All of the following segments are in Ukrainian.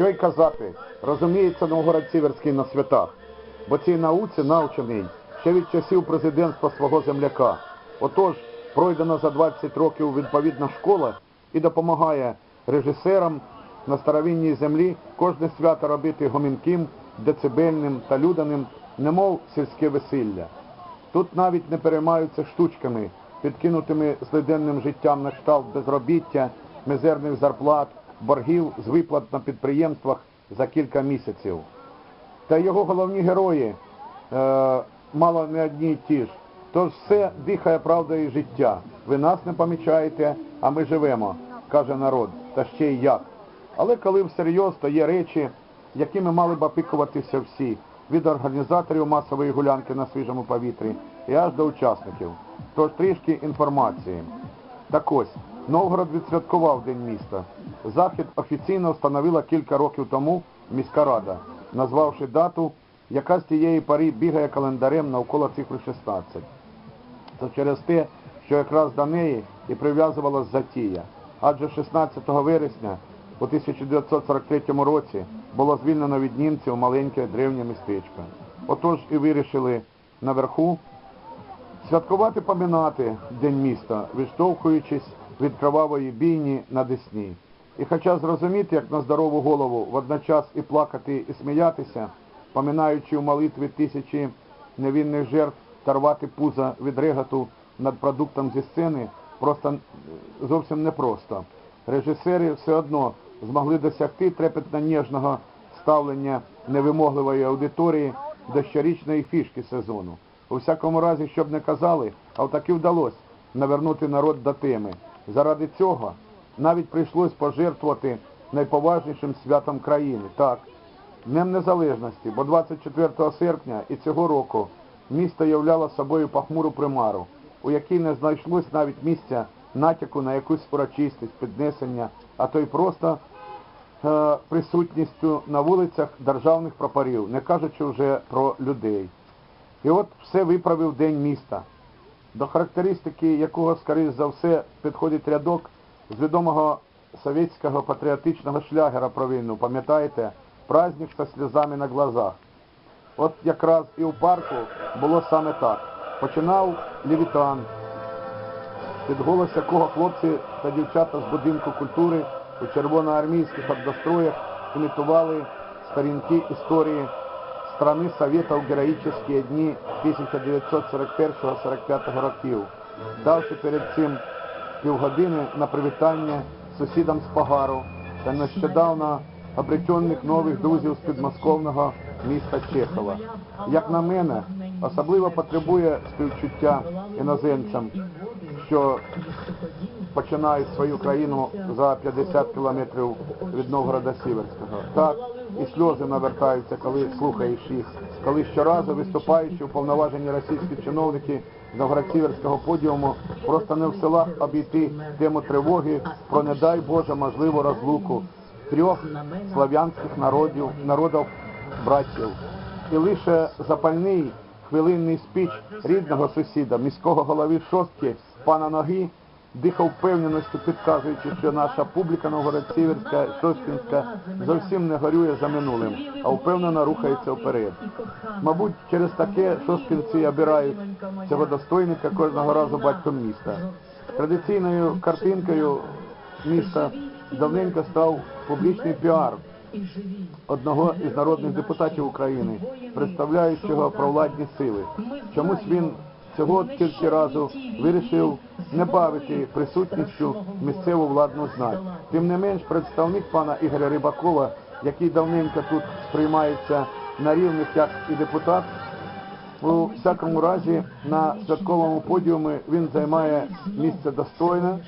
вже й казати, розуміється Новгород-Сіверський на святах, бо цій науці навчений ще від часів президентства свого земляка. Отож, пройдена за 20 років відповідна школа і допомагає режисерам на старовинній землі кожне свято робити гомінким, децибельним та люданим, немов сільське весілля. Тут навіть не переймаються штучками, підкинутими злиденним життям на кшталт безробіття, мізерних зарплат, боргів з виплат на підприємствах за кілька місяців. Та його головні герої е, мало не одні й ті ж. Тож все дихає правдою життя. Ви нас не помічаєте, а ми живемо, каже народ, та ще й як. Але коли всерйоз, то є речі, якими мали б опікуватися всі, від організаторів масової гулянки на свіжому повітрі і аж до учасників. Тож трішки інформації. Так ось, Новгород відсвяткував День міста. Захід офіційно встановила кілька років тому міська рада, назвавши дату, яка з тієї пари бігає календарем навколо цифри 16. Це через те, що якраз до неї і прив'язувалась затія. Адже 16 вересня у 1943 році було звільнено від німців маленьке древнє містечко. Отож і вирішили наверху святкувати поминати День міста, відштовхуючись від кровавої бійні на Десні. І хоча зрозуміти, як на здорову голову водночас і плакати, і сміятися, поминаючи у молитві тисячі невинних жертв та рвати пуза від реготу над продуктом зі сцени, просто зовсім непросто. Режисери все одно змогли досягти трепетно ніжного ставлення невимогливої аудиторії до щорічної фішки сезону. У всякому разі, щоб не казали, а таки вдалося навернути народ до теми. Заради цього навіть прийшлось пожертвувати найповажнішим святом країни. Так, Днем Незалежності, бо 24 серпня і цього року місто являло собою похмуру примару, у якій не знайшлось навіть місця натяку на якусь урочистість, піднесення, а то й просто е, присутністю на вулицях державних прапорів, не кажучи вже про людей. І от все виправив День міста, до характеристики якого, скоріш за все, підходить рядок з відомого совєтського патріотичного шлягера про війну, пам'ятаєте, праздник со сльозами на глазах. От якраз і у парку було саме так. Починав Лівітан, під голос якого хлопці та дівчата з будинку культури у червоноармійських одностроях імітували сторінки історії страни Совєта у героїчні дні 1941-45 років, давши перед цим півгодини на привітання сусідам з Пагару та нещодавно обретенних нових друзів з підмосковного міста Чехова. Як на мене, особливо потребує співчуття іноземцям, що починають свою країну за 50 кілометрів від Новгорода Сіверського. Так, і сльози навертаються, коли слухаєш їх, коли щоразу виступаючи уповноважені російські чиновники з Новгород-Сіверського подіуму просто не в силах обійти тему тривоги про, не дай Боже, можливу розлуку трьох слав'янських народів, народів братів. І лише запальний хвилинний спіч рідного сусіда, міського голови шостки, пана Ноги, дихав впевненістю, підказуючи, що наша публіка Новгород-Сіверська, Шосткінська зовсім не горює за минулим, а впевнено рухається вперед. Мабуть, через таке шосткінці обирають цього достойника кожного разу батьком міста. Традиційною картинкою міста давненько став публічний піар одного із народних депутатів України, представляючого провладні сили. Чомусь він цього тільки разу вирішив не бавити присутністю місцеву владну знать. Тим не менш, представник пана Ігоря Рибакова, який давненько тут сприймається на рівних як і депутат, у всякому разі на святковому подіумі він займає місце достойне,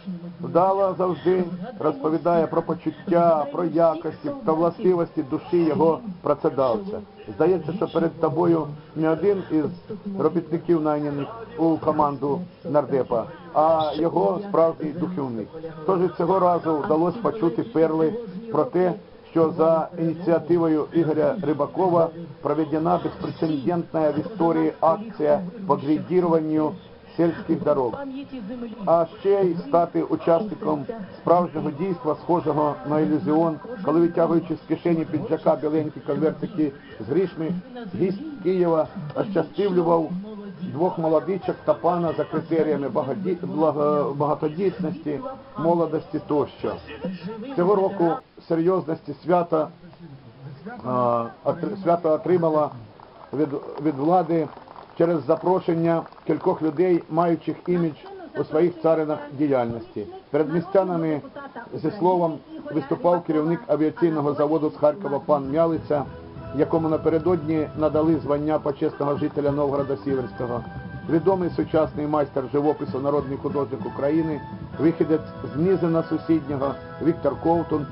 вдало завжди розповідає про почуття, про якості та властивості душі його працедавця. Здається, що перед тобою не один із робітників найняних у команду нардепа, а його справжній духовник. Тож цього разу вдалося почути перли про те, що за ініціативою Ігоря Рибакова проведена безпрецедентная в истории акция по грейдированию сільських дорог, а ще й стати учасником справжнього дійства, схожого на ілюзіон, коли витягуючи з кишені піджака біленькі конвертики з грішми, гість Києва ощастивлював двох молодичок та пана за критеріями багатодітності, молодості тощо. Цього року серйозності свята свято отримала від, від влади через запрошення кількох людей, маючих імідж у своїх царинах діяльності. Перед містянами зі словом виступав керівник авіаційного заводу з Харкова пан Мялиця, якому напередодні надали звання почесного жителя Новгорода Сіверського. Відомий сучасний майстер живопису, народний художник України, вихідець з Нізина сусіднього Віктор Ковтун,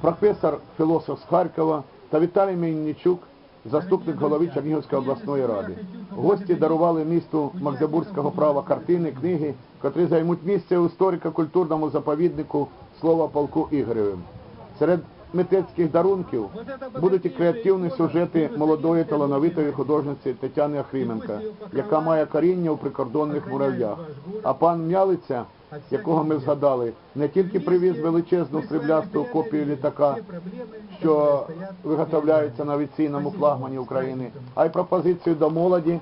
професор філософ з Харкова та Віталій Мельничук, заступник голови Чернігівської обласної ради. Гості дарували місту Магдебурзького права картини, книги, котрі займуть місце у історико-культурному заповіднику слова полку Ігоревим. Серед митецьких дарунків будуть і креативні сюжети молодої талановитої художниці Тетяни Охрименка, яка має коріння у прикордонних мурав'ях. А пан Мялиця, якого ми згадали, не тільки привіз величезну сріблясту копію літака, що виготовляється на авіаційному флагмані України, а й пропозицію до молоді,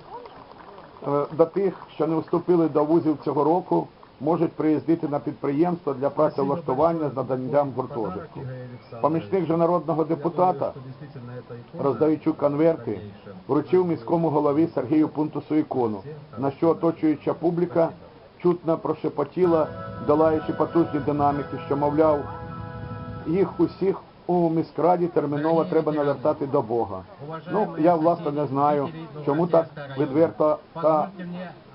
е, до тих, що не вступили до вузів цього року, можуть приїздити на підприємство для працевлаштування з наданням гуртожитку. Помічник же народного депутата, роздаючи конверти, вручив міському голові Сергію Пунтусу ікону, на що оточуюча публіка чутно прошепотіла, долаючи потужні динаміки, що, мовляв, їх усіх у міськраді терміново треба навертати до Бога. Ну, я власне не знаю, чому так відверто та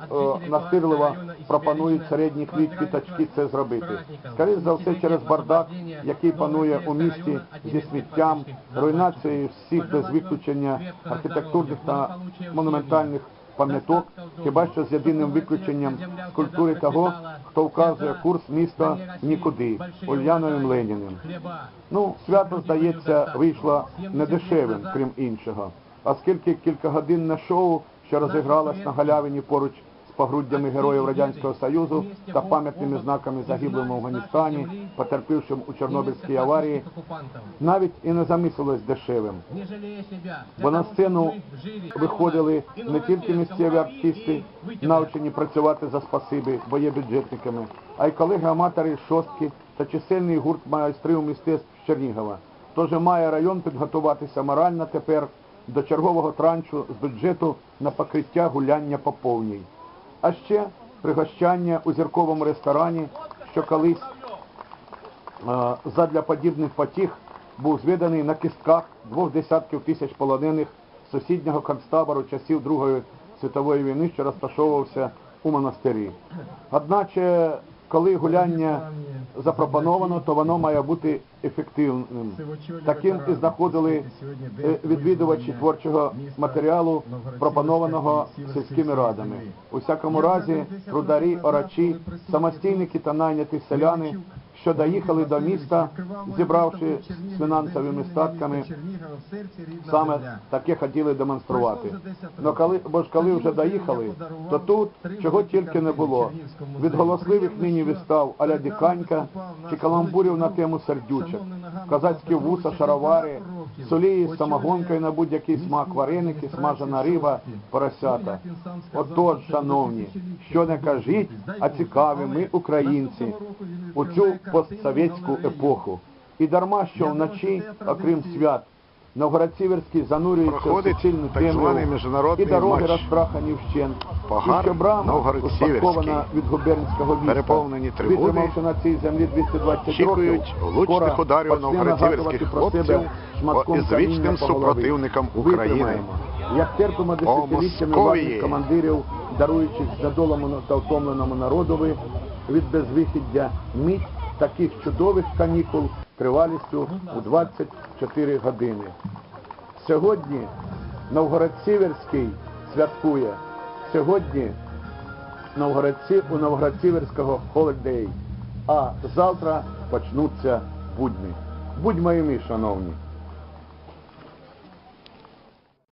е, настирливо пропонують середні квіт квіточки це зробити. Скоріше за все через бардак, який панує у місті зі сміттям, руйнацією всіх без виключення архітектурних та монументальних пам'яток, хіба що з єдиним виключенням скульптури того, хто вказує курс міста нікуди, Ульяновим Леніним. Ну, свято, здається, вийшло недешевим, крім іншого, оскільки кількагодинне шоу, що розігралось на галявині поруч погруддями героїв Радянського Союзу та пам'ятними знаками загиблим в Афганістані, потерпівшим у Чорнобильській аварії, навіть і не замислилось дешевим. Бо на сцену виходили не тільки місцеві артисти, навчені працювати за спасиби, бо є бюджетниками, а й колеги-аматори шостки та чисельний гурт майстрів мистецтв Чернігова. Тож має район підготуватися морально тепер до чергового траншу з бюджету на покриття гуляння по повній. А ще пригощання у зірковому ресторані, що колись е, задля подібних потіг був зведений на кістках двох десятків тисяч полонених сусіднього концтабору часів Другої світової війни, що розташовувався у монастирі. Одначе, коли гуляння запропоновано, то воно має бути ефективним. Таким і знаходили е, відвідувачі творчого матеріалу, пропонованого сільськими радами. У всякому разі, трударі, орачі, самостійники та найняті селяни, що доїхали до міста, зібравши з фінансовими статками, саме таке хотіли демонструвати. Но коли, бо ж коли вже доїхали, то тут чого тільки не було. Від голосливих нині вистав аля Діканька чи каламбурів на тему сердючок, козацькі вуса, шаровари, солії з самогонкою на будь-який смак, вареники, смажена риба, поросята. Отож, шановні, що не кажіть, а цікаві ми, українці, у цю постсовєтську епоху. І дарма, що вночі, окрім свят, Новгород-Сіверський занурюється в суцільну темряву, і дороги розтрахані вщент, і що Новгород-Сіверський. успадкована від губернського війська, Переповнені трибуни, витримавши на цій землі 220 очікують років, влучних скоро ударів новгород-сіверських хлопців із вічним супротивником України. Як терпимо десятиліттями ваших командирів, даруючих задолому та втомленому народові від безвихіддя мить таких чудових канікул тривалістю у 24 години. Сьогодні Новгород-Сіверський святкує. Сьогодні Новгородці, у Новгород-Сіверського холодей, а завтра почнуться будні. Будьмо і ми, шановні.